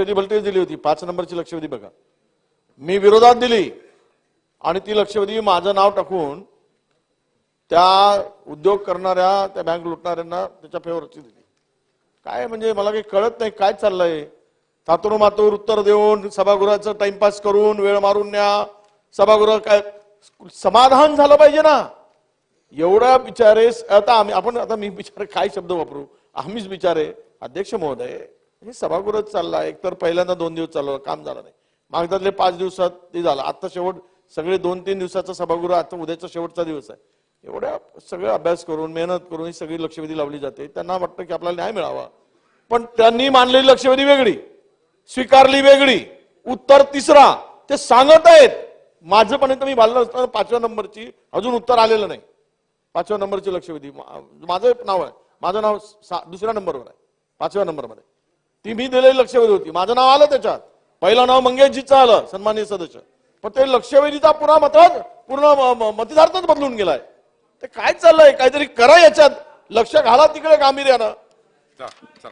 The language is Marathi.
लक्षवेधी भलतेच दिली होती. पाच नंबरची लक्षवेधी बघा. मी विरोधात दिली आणि ती लक्षवेधी माझं नाव टाकून त्या उद्योग करणाऱ्या त्या बँक लुटणाऱ्यांना त्याच्या फेवरची दिली. काय म्हणजे मला काही कळत नाही काय चाललंय. थातूर मातूर उत्तर देऊन सभागृहाचं टाइमपास करून वेळ मारून न्या. सभागृह काय समाधान झालं पाहिजे ना. एवढा विचारेस आता आम्ही आपण आता मी विचार काय शब्द वापरू? आम्हीच विचारे अध्यक्ष महोदय हे सभागृहच चालला एकतर पहिल्यांदा दोन दिवस चाललं काम झालं नाही. मागदातले पाच दिवसात ते झालं. आता शेवट सगळे दोन तीन दिवसाचं सभागृह आता उद्याचा शेवटचा दिवस आहे. एवढ्या सगळं अभ्यास करून मेहनत करून ही सगळी लक्षवेधी लावली जाते. त्यांना वाटतं की आपल्याला न्याय मिळावा. पण त्यांनी मानलेली लक्षवेधी वेगळी स्वीकारली वेगळी. उत्तर तिसरा ते सांगत आहेत. माझं पण मी बांधलं असताना पाचव्या नंबरची अजून उत्तर आलेलं नाही. पाचव्या नंबरची लक्षवेधी. माझं नाव आहे. माझं नाव सा- दुसऱ्या नंबरवर आहे. पाचव्या नंबरमध्ये. ती मी दिलेली लक्षवेधी होती. माझं नाव आलं त्याच्यात. पहिलं नाव मंगेशजीचं आलं सन्मान्य सदस्य. पण ते लक्षवेधीचा पुन्हा मतात पूर्ण म- मतिदार्थच बदलून गेलाय. ते काय चाललंय? काहीतरी करा याच्यात. लक्ष घाला तिकडे गांभीर्यानं. चला चला.